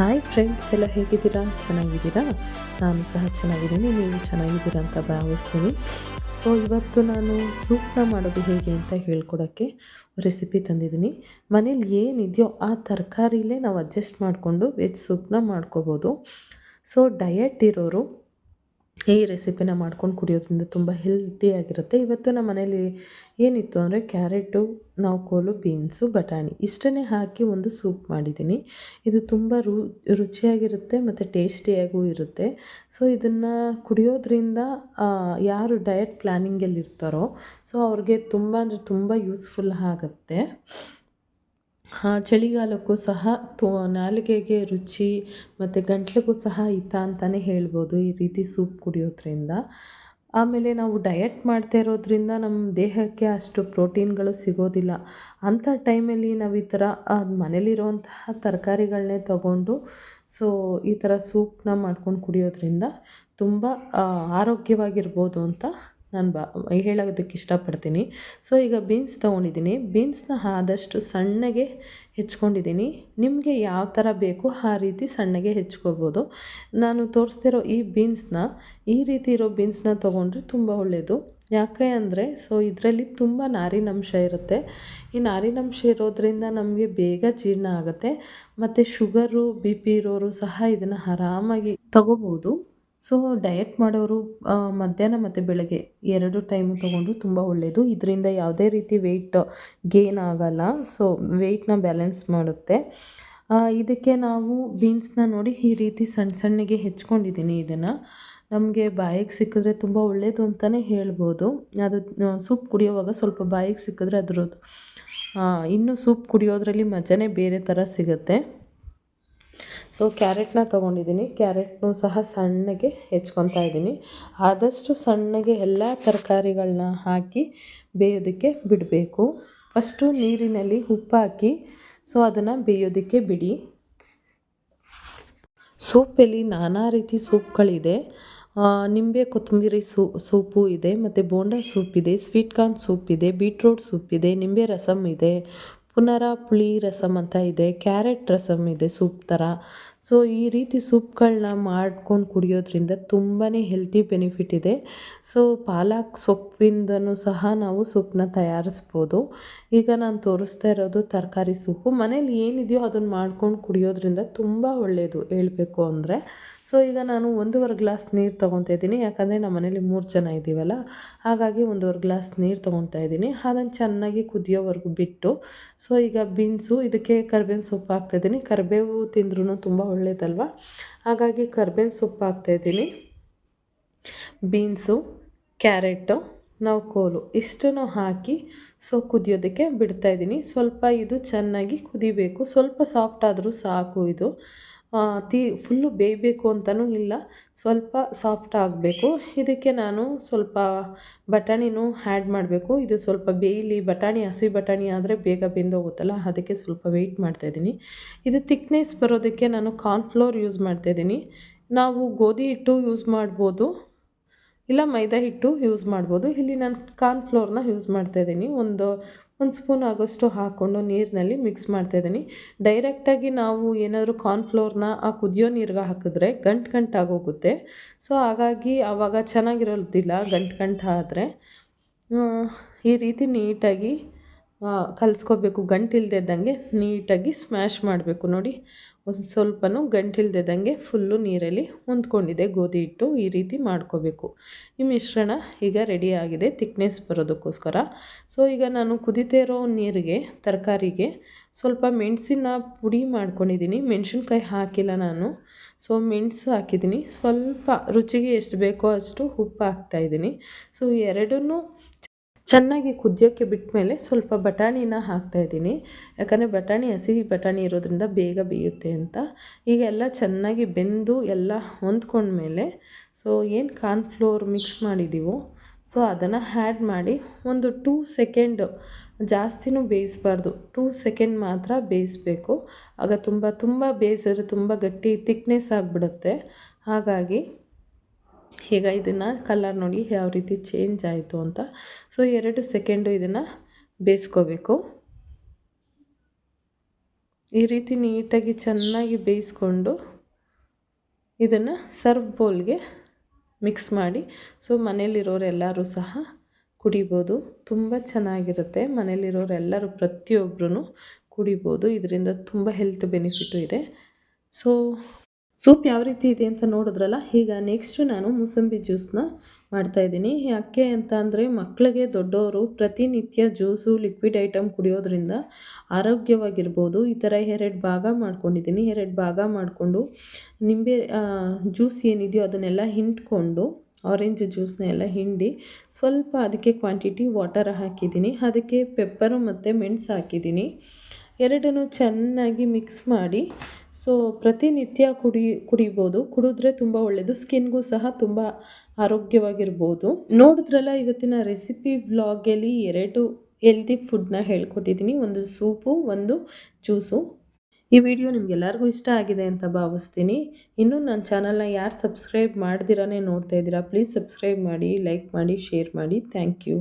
Hi friends ಎಲ್ಲ ಹೇಗಿದ್ದೀರಾ? ಚೆನ್ನಾಗಿದ್ದೀರಾ? ನಾನು ಸಹ ಚೆನ್ನಾಗಿದ್ದೀನಿ, ನೀವು ಚೆನ್ನಾಗಿದ್ದೀರಾ ಅಂತ ಭಾವಿಸ್ತೀನಿ. ಸೊ ಇವತ್ತು ನಾನು ಸೂಪ್ನ ಮಾಡೋದು ಹೇಗೆ ಅಂತ ಹೇಳ್ಕೊಡೋಕ್ಕೆ ರೆಸಿಪಿ ತಂದಿದ್ದೀನಿ. ಮನೇಲಿ ಏನಿದೆಯೋ ಆ ತರಕಾರಿಲೇ ನಾವು ಅಡ್ಜಸ್ಟ್ ಮಾಡಿಕೊಂಡು ವೆಜ್ ಸೂಪ್ನ ಮಾಡ್ಕೋಬೋದು. ಸೊ ಡಯಟ್ ಇರೋರು ಈ ರೆಸಿಪಿನ ಮಾಡ್ಕೊಂಡು ಕುಡಿಯೋದ್ರಿಂದ ತುಂಬ ಹೆಲ್ತಿಯಾಗಿರುತ್ತೆ ಇವತ್ತು ನಮ್ಮ ಮನೇಲಿ ಏನಿತ್ತು ಅಂದರೆ ಕ್ಯಾರೆಟು ನೌಕೋಲು ಬೀನ್ಸು, ಬಟಾಣಿ ಇಷ್ಟನ್ನೇ ಹಾಕಿ ಒಂದು ಸೂಪ್ ಮಾಡಿದ್ದೀನಿ. ಇದು ತುಂಬ ರುಚಿಯಾಗಿರುತ್ತೆ ಮತ್ತು ಟೇಸ್ಟಿಯಾಗೂ ಇರುತ್ತೆ. ಸೊ ಇದನ್ನು ಕುಡಿಯೋದ್ರಿಂದ ಯಾರು ಡಯಟ್ ಪ್ಲ್ಯಾನಿಂಗಲ್ಲಿ ಇರ್ತಾರೋ ಸೊ ಅವ್ರಿಗೆ ತುಂಬ ಅಂದರೆ ತುಂಬ ಯೂಸ್ಫುಲ್ ಆಗುತ್ತೆ. ಚಳಿಗಾಲಕ್ಕೂ ಸಹ ತೋ, ನಾಲಿಗೆಗೆ ರುಚಿ ಮತ್ತು ಗಂಟ್ಲಿಗೂ ಸಹ ಹಿತ ಅಂತಲೇ ಹೇಳ್ಬೋದು ಈ ರೀತಿ ಸೂಪ್ ಕುಡಿಯೋದ್ರಿಂದ. ಆಮೇಲೆ ನಾವು ಡಯಟ್ ಮಾಡ್ತಾ ಇರೋದ್ರಿಂದ ನಮ್ಮ ದೇಹಕ್ಕೆ ಅಷ್ಟು ಪ್ರೋಟೀನ್ಗಳು ಸಿಗೋದಿಲ್ಲ. ಅಂಥ ಟೈಮಲ್ಲಿ ನಾವು ಈ ಥರ ಮನೇಲಿರುವಂತಹ ತರಕಾರಿಗಳನ್ನೇ ತಗೊಂಡು ಸೊ ಈ ಥರ ಸೂಪ್ನ ಮಾಡ್ಕೊಂಡು ಕುಡಿಯೋದ್ರಿಂದ ತುಂಬ ಆರೋಗ್ಯವಾಗಿರ್ಬೋದು ಅಂತ ನಾನು ಬಾ, ಹೇಳೋದಕ್ಕೆ ಇಷ್ಟಪಡ್ತೀನಿ. ಸೊ ಈಗ ಬೀನ್ಸ್ ತೊಗೊಂಡಿದ್ದೀನಿ. ಬೀನ್ಸ್ನ ಆದಷ್ಟು ಸಣ್ಣಗೆ ಹೆಚ್ಕೊಂಡಿದ್ದೀನಿ. ನಿಮಗೆ ಯಾವ ಥರ ಬೇಕು ಆ ರೀತಿ ಸಣ್ಣಗೆ ಹೆಚ್ಕೋಬೋದು. ನಾನು ತೋರಿಸ್ತಿರೋ ಈ ಬೀನ್ಸ್ನ ಈ ರೀತಿ ಇರೋ ಬೀನ್ಸ್ನ ತೊಗೊಂಡ್ರೆ ತುಂಬ ಒಳ್ಳೆಯದು ಯಾಕೆ ಅಂದರೆ ಸೊ ಇದರಲ್ಲಿ ತುಂಬ ನಾರಿನಂಶ ಇರುತ್ತೆ. ಈ ನಾರಿನಂಶ ಇರೋದ್ರಿಂದ ನಮಗೆ ಬೇಗ ಜೀರ್ಣ ಆಗುತ್ತೆ. ಮತ್ತು ಶುಗರು ಬಿ ಪಿ ಇರೋರು ಸಹ ಇದನ್ನು ಆರಾಮಾಗಿ ತಗೋಬೋದು. ಸೊ ಡಯಟ್ ಮಾಡೋರು ಮಧ್ಯಾಹ್ನ ಮತ್ತು ಬೆಳಗ್ಗೆ ಎರಡು ಟೈಮ್ ತೊಗೊಂಡ್ರು ತುಂಬ ಒಳ್ಳೆಯದು ಇದರಿಂದ ಯಾವುದೇ ರೀತಿ ವೆಯ್ಟ್ ಗೇನ್ ಆಗೋಲ್ಲ. ಸೊ ವೆಯ್ಟ್ನ ಬ್ಯಾಲೆನ್ಸ್ ಮಾಡುತ್ತೆ. ಇದಕ್ಕೆ ನಾವು ಬೀನ್ಸ್ನ ನೋಡಿ ಈ ರೀತಿ ಸಣ್ಣ ಸಣ್ಣಗೆ ಹೆಚ್ಕೊಂಡಿದ್ದೀನಿ ಇದನ್ನು. ನಮಗೆ ಬಾಯಿಗೆ ಸಿಕ್ಕಿದ್ರೆ ತುಂಬ ಒಳ್ಳೆಯದು ಅಂತಲೇ ಹೇಳ್ಬೋದು. ಅದು ಸೂಪ್ ಕುಡಿಯೋವಾಗ ಸ್ವಲ್ಪ ಬಾಯಿಗೆ ಸಿಕ್ಕಿದ್ರೆ ಅದರದ್ದು. ಇನ್ನೂ ಸೂಪ್ ಕುಡಿಯೋದ್ರಲ್ಲಿ ಮಜಾನೇ ಬೇರೆ ಥರ ಸಿಗುತ್ತೆ. ಸೊ ಕ್ಯಾರೆಟ್ನ ತೊಗೊಂಡಿದ್ದೀನಿ. ಕ್ಯಾರೆಟ್ನು ಸಹ ಸಣ್ಣಗೆ ಹೆಚ್ಕೊತಾ ಇದ್ದೀನಿ. ಆದಷ್ಟು ಸಣ್ಣಗೆ ಎಲ್ಲ ತರಕಾರಿಗಳನ್ನ ಹಾಕಿ ಬೇಯೋದಕ್ಕೆ ಬಿಡಬೇಕು. ಫಸ್ಟು ನೀರಿನಲ್ಲಿ ಉಪ್ಪು ಹಾಕಿ ಸೊ ಅದನ್ನು ಬೇಯೋದಕ್ಕೆ ಬಿಡಿ. ಸೂಪಲ್ಲಿ ನಾನಾ ರೀತಿ ಸೂಪ್ಗಳಿದೆ. ನಿಂಬೆ, ಕೊತ್ತಂಬರಿ ಸೂ, ಸೂಪು ಇದೆ, ಮತ್ತು ಬೋಂಡಾ ಸೂಪ್ ಇದೆ ಸ್ವೀಟ್ ಕಾರ್ನ್ ಸೂಪ್ ಇದೆ, ಬೀಟ್ರೂಟ್ ಸೂಪ್ ಇದೆ, ನಿಂಬೆ ರಸಮ್ ಇದೆ ಪುನರ ಪುಳಿ ರಸಮ್ ಅಂತ ಇದೆ, ಕ್ಯಾರೆಟ್ ರಸಮ್ ಇದೆ ಸೂಪ್ ಥರ. ಸೊ ಈ ರೀತಿ ಸೂಪ್ಗಳನ್ನ ಮಾಡ್ಕೊಂಡು ಕುಡಿಯೋದ್ರಿಂದ ತುಂಬಾ ಹೆಲ್ತಿ ಬೆನಿಫಿಟ್ ಇದೆ. ಸೊ ಪಾಲಕ್ ಸೊಪ್ಪಿಂದನೂ ಸಹ ನಾವು ಸೂಪ್ನ ತಯಾರಿಸ್ಬೋದು. ಈಗ ನಾನು ತೋರಿಸ್ತಾ ಇರೋದು ತರಕಾರಿ ಸೂಪು. ಮನೇಲಿ ಏನಿದೆಯೋ ಅದನ್ನು ಮಾಡ್ಕೊಂಡು ಕುಡಿಯೋದ್ರಿಂದ ತುಂಬ ಒಳ್ಳೆಯದು ಹೇಳಬೇಕು ಅಂದರೆ. ಸೊ ಈಗ ನಾನು ಒಂದೂವರೆ ಗ್ಲಾಸ್ ನೀರು ತೊಗೊತಾ ಇದ್ದೀನಿ. ಯಾಕಂದರೆ ನಮ್ಮ ಮನೇಲಿ ಮೂರು ಜನ ಇದ್ದೀವಲ್ಲ. ಹಾಗಾಗಿ ಒಂದೂವರೆ ಗ್ಲಾಸ್ ನೀರು ತೊಗೊತಾ ಇದ್ದೀನಿ. ಅದನ್ನು ಚೆನ್ನಾಗಿ ಕುದಿಯೋವರೆಗೂ ಬಿಟ್ಟು. ಸೊ ಈಗ ಬೀನ್ಸು, ಇದಕ್ಕೆ ಕರ್ಬೇವಿನ ಸೊಪ್ಪು ಹಾಕ್ತಾಯಿದ್ದೀನಿ ಕರಿಬೇವು ತಿಂದ್ರೂ ತುಂಬ ಒಳ್ಳೇದಲ್ವ? ಹಾಗಾಗಿ ಕರ್ಬೇವಿನ ಸೊಪ್ಪು ಹಾಕ್ತಾಯಿದ್ದೀನಿ ಬೀನ್ಸು, ಕ್ಯಾರೆಟು ನೌಕೋಲು ಇಷ್ಟನ್ನು ಹಾಕಿ ಸೊ, ಕುದಿಯೋದಕ್ಕೆ ಬಿಡ್ತಾಯಿದ್ದೀನಿ ಸ್ವಲ್ಪ ಇದು ಚೆನ್ನಾಗಿ ಕುದಿಬೇಕು. ಸ್ವಲ್ಪ ಸಾಫ್ಟ್ ಆದರೂ ಸಾಕು ಇದು. ತೀ ಫುಲ್ಲು ಬೇಯಬೇಕು ಅಂತಲೂ ಇಲ್ಲ. ಸ್ವಲ್ಪ ಸಾಫ್ಟ್ ಆಗಬೇಕು. ಇದಕ್ಕೆ ನಾನು ಸ್ವಲ್ಪ ಬಟಾಣಿನೂ ಆ್ಯಡ್ ಮಾಡಬೇಕು. ಇದು ಸ್ವಲ್ಪ ಬೇಯಲಿ ಬಟಾಣಿ, ಹಸಿ ಬಟಾಣಿ ಆದರೆ ಬೇಗ ಬೆಂದೋಗುತ್ತಲ್ಲ, ಅದಕ್ಕೆ ಸ್ವಲ್ಪ ವೆಯ್ಟ್ ಮಾಡ್ತಾಯಿದ್ದೀನಿ ಇದು ತಿಕ್ನೆಸ್ ಬರೋದಕ್ಕೆ ನಾನು ಕಾರ್ನ್ಫ್ಲೋರ್ ಯೂಸ್ ಮಾಡ್ತಾಯಿದ್ದೀನಿ ನಾವು ಗೋಧಿ ಹಿಟ್ಟು ಯೂಸ್ ಮಾಡ್ಬೋದು. ಇಲ್ಲ ಮೈದಾ ಹಿಟ್ಟು ಯೂಸ್ ಮಾಡ್ಬೋದು. ಇಲ್ಲಿ ನಾನು ಕಾರ್ನ್ಫ್ಲೋರ್ನ ಯೂಸ್ ಮಾಡ್ತಾ ಇದ್ದೀನಿ. ಒಂದು ಒಂದು ಸ್ಪೂನ್ ಆಗೋಷ್ಟು ಹಾಕ್ಕೊಂಡು ನೀರಿನಲ್ಲಿ ಮಿಕ್ಸ್ ಮಾಡ್ತಾ ಇದ್ದೀನಿ. ಡೈರೆಕ್ಟಾಗಿ ನಾವು ಏನಾದರೂ ಕಾರ್ನ್ಫ್ಲೋರ್ನ ಆ ಕುದಿಯೋ ನೀರಿಗೆ ಹಾಕಿದ್ರೆ ಗಂಟು ಗಂಟಾಗೋಗುತ್ತೆ ಸೊ ಹಾಗಾಗಿ ಆವಾಗ ಚೆನ್ನಾಗಿರೋದಿಲ್ಲ ಗಂಟು ಗಂಟು ಆದರೆ. ಈ ರೀತಿ ನೀಟಾಗಿ ಕಲಿಸ್ಕೋಬೇಕು. ಗಂಟಿಲ್ದಿದ್ದಂಗೆ ನೀಟಾಗಿ ಸ್ಮ್ಯಾಶ್ ಮಾಡಬೇಕು. ನೋಡಿ, ಒಂದು ಸ್ವಲ್ಪನೂ ಗಂಟಿಲ್ದಿದ್ದಂಗೆ ಫುಲ್ಲು ನೀರಲ್ಲಿ ಹೊಂದ್ಕೊಂಡಿದೆ. ಗೋಧಿ ಹಿಟ್ಟು ಈ ರೀತಿ ಮಾಡ್ಕೋಬೇಕು. ಈ ಮಿಶ್ರಣ ಈಗ ರೆಡಿಯಾಗಿದೆ ತಿಕ್ನೆಸ್ ಬರೋದಕ್ಕೋಸ್ಕರ. ಸೊ ಈಗ ನಾನು ಕುದಿತೇ ಇರೋ ನೀರಿಗೆ, ತರಕಾರಿಗೆ ಸ್ವಲ್ಪ ಮೆಣಸಿನ ಪುಡಿ ಮಾಡ್ಕೊಂಡಿದ್ದೀನಿ. ಮೆಣಸಿನ್ಕಾಯಿ ಹಾಕಿಲ್ಲ ನಾನು. ಸೊ ಮೆಣಸು ಹಾಕಿದ್ದೀನಿ. ಸ್ವಲ್ಪ ರುಚಿಗೆ ಎಷ್ಟು ಬೇಕೋ ಅಷ್ಟು ಉಪ್ಪು ಹಾಕ್ತಾಯಿದ್ದೀನಿ ಸೊ ಎರಡನ್ನೂ ಚೆನ್ನಾಗಿ ಕುದಿಯೋಕ್ಕೆ ಬಿಟ್ಟಮೇಲೆ ಸ್ವಲ್ಪ ಬಟಾಣಿನ ಹಾಕ್ತಾಯಿದ್ದೀನಿ ಯಾಕಂದರೆ ಬಟಾಣಿ ಹಸಿ ಬಟಾಣಿ ಇರೋದ್ರಿಂದ ಬೇಗ ಬೇಯುತ್ತೆ ಅಂತ. ಈಗ ಎಲ್ಲ ಚೆನ್ನಾಗಿ ಬೆಂದು ಎಲ್ಲ ಹೊಂದ್ಕೊಂಡ್ಮೇಲೆ ಸೊ ಏನು ಕಾರ್ನ್ಫ್ಲೋರ್ ಮಿಕ್ಸ್ ಮಾಡಿದ್ದೀವೋ ಸೊ ಅದನ್ನು ಹ್ಯಾಡ್ ಮಾಡಿ ಒಂದು ಟೂ ಸೆಕೆಂಡು ಜಾಸ್ತಿನೂ ಬೇಯಿಸ್ಬಾರ್ದು. ಟೂ ಸೆಕೆಂಡ್ ಮಾತ್ರ ಬೇಯಿಸಬೇಕು. ಆಗ ತುಂಬ ತುಂಬ ಬೇಯಿಸಿದ್ರೆ ತುಂಬ ಗಟ್ಟಿ ತಿಕ್ನೆಸ್ ಆಗಿಬಿಡುತ್ತೆ. ಹಾಗಾಗಿ ಈಗ ಇದನ್ನು ಕಲರ್ ನೋಡಿ ಯಾವ ರೀತಿ ಚೇಂಜ್ ಆಯಿತು ಅಂತ. ಸೊ ಎರಡು ಸೆಕೆಂಡು ಇದನ್ನು ಬೇಯಿಸ್ಕೋಬೇಕು. ಈ ರೀತಿ ನೀಟಾಗಿ ಚೆನ್ನಾಗಿ ಬೇಯಿಸ್ಕೊಂಡು ಇದನ್ನು ಸರ್ವ್ ಬೌಲ್ಗೆ ಮಿಕ್ಸ್ ಮಾಡಿ. ಸೊ ಮನೇಲಿರೋರೆಲ್ಲರೂ ಸಹ ಕುಡಿಬೋದು. ತುಂಬ ಚೆನ್ನಾಗಿರುತ್ತೆ. ಮನೇಲಿರೋರೆಲ್ಲರೂ ಪ್ರತಿಯೊಬ್ಬರೂ ಕುಡಿಬೋದು. ಇದರಿಂದ ತುಂಬ ಹೆಲ್ತ್ ಬೆನಿಫಿಟ್ಟು ಇದೆ. ಸೊ ಸೂಪ್ ಯಾವ ರೀತಿ ಇದೆ ಅಂತ ನೋಡಿದ್ರಲ್ಲ ಈಗ ನೆಕ್ಸ್ಟು ನಾನು ಮೂಸಂಬಿ ಜ್ಯೂಸನ್ನ ಮಾಡ್ತಾಯಿದ್ದೀನಿ ಯಾಕೆ ಅಂತ ಅಂದರೆ ಮಕ್ಕಳಿಗೆ ದೊಡ್ಡವರು ಪ್ರತಿನಿತ್ಯ ಜ್ಯೂಸು ಲಿಕ್ವಿಡ್ ಐಟಮ್ ಕುಡಿಯೋದ್ರಿಂದ ಆರೋಗ್ಯವಾಗಿರ್ಬೋದು. ಈ ಥರ ಎರಡು ಭಾಗ ಮಾಡ್ಕೊಂಡಿದ್ದೀನಿ. ಎರಡು ಭಾಗ ಮಾಡಿಕೊಂಡು ನಿಂಬೆ ಜ್ಯೂಸ್ ಏನಿದೆಯೋ ಅದನ್ನೆಲ್ಲ ಹಿಂಡ್ಕೊಂಡು ಆರೆಂಜ್ ಜ್ಯೂಸ್ನ ಎಲ್ಲ ಹಿಂಡಿ ಸ್ವಲ್ಪ ಅದಕ್ಕೆ ಕ್ವಾಂಟಿಟಿ ವಾಟರ್ ಹಾಕಿದ್ದೀನಿ. ಅದಕ್ಕೆ ಪೆಪ್ಪರು ಮತ್ತು ಮೆಣಸು ಹಾಕಿದ್ದೀನಿ. ಎರಡನ್ನೂ ಚೆನ್ನಾಗಿ ಮಿಕ್ಸ್ ಮಾಡಿ ಸೊ ಪ್ರತಿನಿತ್ಯ ಕುಡಿ, ಕುಡಿಬೋದು. ಕುಡಿದ್ರೆ ತುಂಬ ಒಳ್ಳೆಯದು ಸ್ಕಿನ್ಗೂ ಸಹ ತುಂಬ ಆರೋಗ್ಯವಾಗಿರ್ಬೋದು. ನೋಡಿದ್ರಲ್ಲ, ಇವತ್ತಿನ ರೆಸಿಪಿ ವ್ಲಾಗಲ್ಲಿ ಎರಡು ಹೆಲ್ದಿ ಫುಡ್ನ ಹೇಳ್ಕೊಟ್ಟಿದ್ದೀನಿ. ಒಂದು ಸೂಪು, ಒಂದು ಜ್ಯೂಸು. ಈ ವಿಡಿಯೋ ನಿಮಗೆಲ್ಲರಿಗೂ ಇಷ್ಟ ಆಗಿದೆ ಅಂತ ಭಾವಿಸ್ತೀನಿ. ಇನ್ನೂ ನನ್ನ ಚಾನಲ್ನ ಯಾರು ಸಬ್ಸ್ಕ್ರೈಬ್ ಮಾಡ್ದಿರಾನೇ ನೋಡ್ತಾ ಇದ್ದೀರಾ ಪ್ಲೀಸ್ ಸಬ್ಸ್ಕ್ರೈಬ್ ಮಾಡಿ ಲೈಕ್ ಮಾಡಿ ಶೇರ್ ಮಾಡಿ. Thank you